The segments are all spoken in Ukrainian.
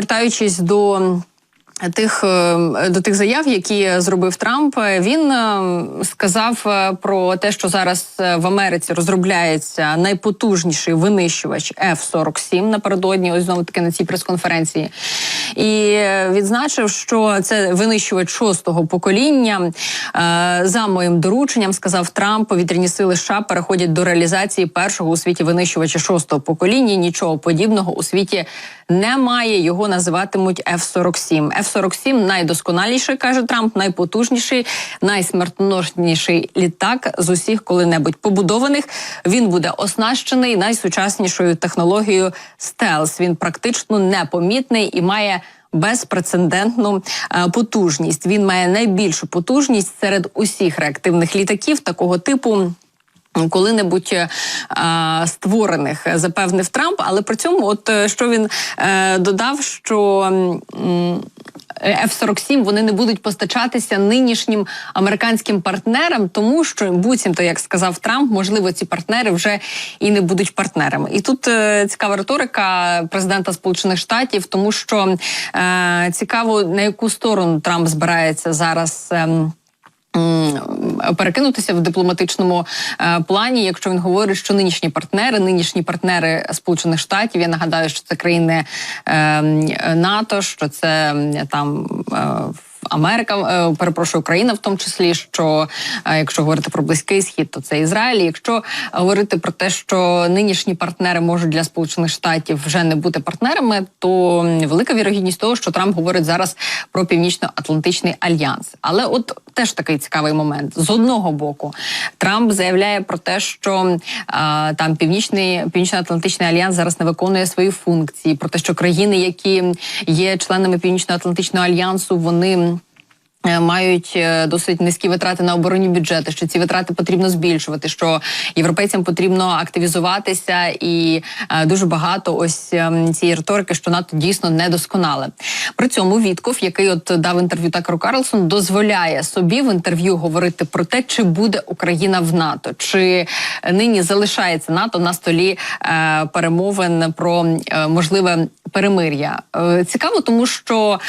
повертаючись до. Тих е, до тих заяв, які зробив Трамп, він е, сказав е, про те, що зараз в Америці розробляється найпотужніший винищувач F-47 напередодні. Ось знову таки на цій прес-конференції, і відзначив, що це винищувач шостого покоління. За моїм дорученням сказав Трамп, повітряні сили США переходять до реалізації першого у світі винищувача шостого покоління. Нічого подібного у світі немає. Його називатимуть F-47. F-47 найдосконаліший, каже Трамп, найпотужніший, найсмертоносніший літак з усіх коли-небудь побудованих. Він буде оснащений найсучаснішою технологією стелс. Він практично непомітний і має. Безпрецедентну е, потужність він має найбільшу потужність серед усіх реактивних літаків такого типу. Коли-небудь е, створених запевнив Трамп, але при цьому, от е, що він е, додав, що м, F-47 вони не будуть постачатися нинішнім американським партнерам, тому що буцімто, як сказав Трамп, можливо, ці партнери вже і не будуть партнерами. І тут е, цікава риторика президента Сполучених Штатів, тому що е, цікаво на яку сторону Трамп збирається зараз. Е, Перекинутися в дипломатичному е, плані, якщо він говорить, що нинішні партнери, нинішні партнери Сполучених Штатів, я нагадаю, що це країни е, НАТО, що це там е, Америка, перепрошую, Україна в тому числі, що якщо говорити про близький схід, то це Ізраїль. Якщо говорити про те, що нинішні партнери можуть для сполучених штатів вже не бути партнерами, то велика вірогідність того, що Трамп говорить зараз про північно-атлантичний альянс. Але от теж такий цікавий момент з одного боку, Трамп заявляє про те, що а, там північний північно-атлантичний альянс зараз не виконує свої функції, про те, що країни, які є членами північно-атлантичного альянсу, вони. Е, мають е, досить низькі витрати на оборонні бюджети, що ці витрати потрібно збільшувати. Що європейцям потрібно активізуватися, і е, дуже багато ось цієї риторики, що НАТО дійсно недосконале. При цьому Вітков, який от дав інтерв'ю Такеру Карлсон, дозволяє собі в інтерв'ю говорити про те, чи буде Україна в НАТО, чи нині залишається НАТО на столі перемовин про можливе перемир'я. Цікаво, тому що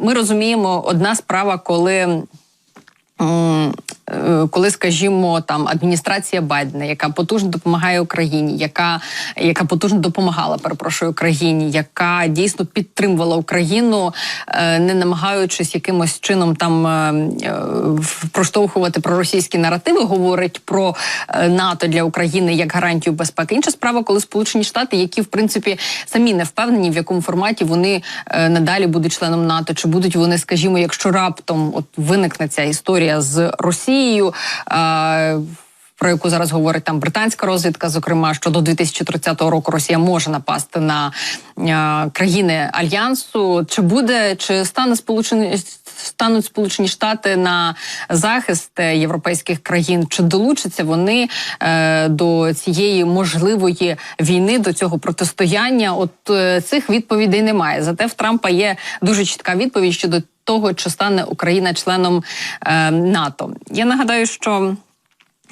ми розуміємо, одна справа, коли Е, коли, скажімо, там адміністрація Байдена, яка потужно допомагає Україні, яка яка потужно допомагала, перепрошую Україні, яка дійсно підтримувала Україну, е, не намагаючись якимось чином там е, проштовхувати проросійські наративи, говорить про НАТО для України як гарантію безпеки. Інша справа, коли Сполучені Штати, які в принципі самі не впевнені, в якому форматі вони надалі будуть членом НАТО, чи будуть вони, скажімо, якщо раптом от виникне ця історія з Росією. Росією. Про яку зараз говорить там британська розвідка, зокрема, що до 2030 року Росія може напасти на країни альянсу. Чи буде чи стане сполучені стануть Сполучені Штати на захист європейських країн? Чи долучаться вони е, до цієї можливої війни, до цього протистояння? От е, цих відповідей немає. Зате в Трампа є дуже чітка відповідь щодо того, чи стане Україна членом е, НАТО. Я нагадаю, що.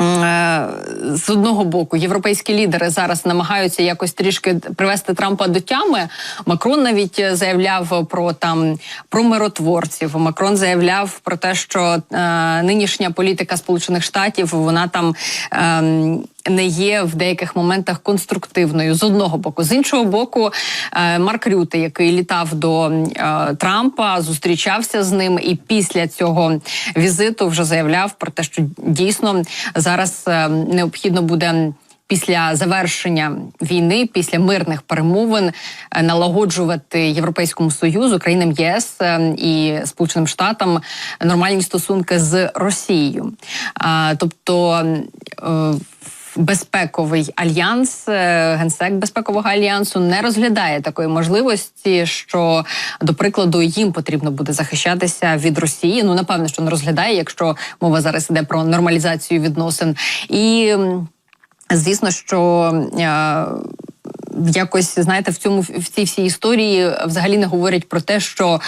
Е, з одного боку європейські лідери зараз намагаються якось трішки привести Трампа до тями. Макрон навіть заявляв про там про миротворців. Макрон заявляв про те, що е, нинішня політика Сполучених Штатів вона там. Е, не є в деяких моментах конструктивною з одного боку, з іншого боку, е, Марк Рюте, який літав до е, Трампа, зустрічався з ним, і після цього візиту вже заявляв про те, що дійсно зараз е, необхідно буде. Після завершення війни, після мирних перемовин, налагоджувати європейському союзу, країнам єС і Сполученим Штатам нормальні стосунки з Росією. Тобто безпековий альянс, е, генсек безпекового альянсу не розглядає такої можливості, що до прикладу їм потрібно буде захищатися від Росії. Ну напевно, що не розглядає, якщо мова зараз іде про нормалізацію відносин і. Звісно, що е, якось знаєте, в цьому в цій всій історії взагалі не говорять про те, що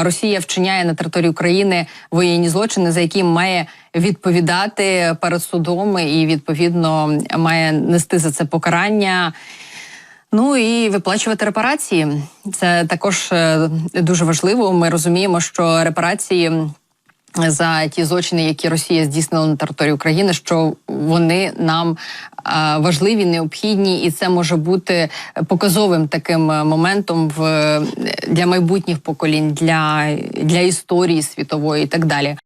Росія вчиняє на території України воєнні злочини, за які має відповідати перед судом і відповідно має нести за це покарання. Ну і виплачувати репарації. Це також е, дуже важливо. Ми розуміємо, що репарації. За ті злочини, які Росія здійснила на території України, що вони нам важливі, необхідні, і це може бути показовим таким е, моментом в для майбутніх поколінь, для, для історії світової і так далі.